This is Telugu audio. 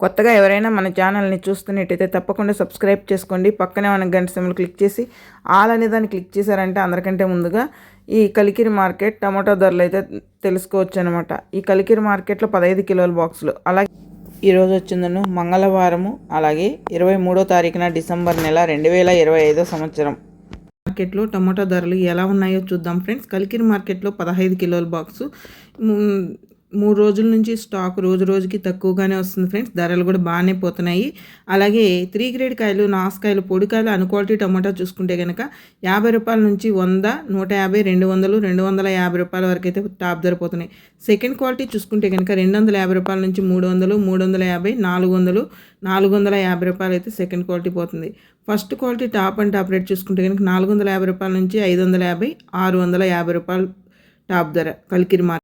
కొత్తగా ఎవరైనా మన ఛానల్ని చూస్తున్నట్టయితే తప్పకుండా సబ్స్క్రైబ్ చేసుకోండి. పక్కనే మన గంట సిమ్లు క్లిక్ చేసి ఆల్ అనే దాన్ని క్లిక్ చేశారంటే అందరికంటే ముందుగా ఈ కలికిరి మార్కెట్ టమాటో ధరలు అయితే తెలుసుకోవచ్చు అనమాట ఈ కలికిరి మార్కెట్లో పదహైదు కిలోల బాక్సులు. అలాగే ఈరోజు వచ్చిందను మంగళవారము అలాగే ఇరవై మూడో తారీఖున డిసెంబర్ నెల రెండు వేల ఇరవై ఐదో సంవత్సరం. మార్కెట్లో టమాటో ధరలు ఎలా ఉన్నాయో చూద్దాం ఫ్రెండ్స్. కలికిరి మార్కెట్లో పదహైదు కిలోల బాక్సు. మూడు రోజుల నుంచి స్టాక్ రోజు రోజుకి తక్కువగానే వస్తుంది ఫ్రెండ్స్. ధరలు కూడా బాగానే పోతున్నాయి. అలాగే త్రీ గ్రేడ్ కాయలు నాసుకాయలు పొడికాయలు అన్క్వాలిటీ టమాటా చూసుకుంటే కనుక యాభై రూపాయల నుంచి వంద నూట యాభై రెండు వందలు రెండు వందల యాభై రూపాయల వరకు అయితే టాప్ ధర పోతున్నాయి. సెకండ్ క్వాలిటీ చూసుకుంటే కనుక రెండు వందల యాభై రూపాయల నుంచి మూడు వందలు మూడు వందల యాభై నాలుగు వందలు నాలుగు వందల యాభై రూపాయలు అయితే సెకండ్ క్వాలిటీ పోతుంది. First quality top and top rate చూసుకుంటే కనుక నాలుగు వందల యాభై రూపాయల నుంచి ఐదు వందల యాభై ఆరు వందల యాభై రూపాయలు టాప్ ధర కలికిరి మార్కెట్.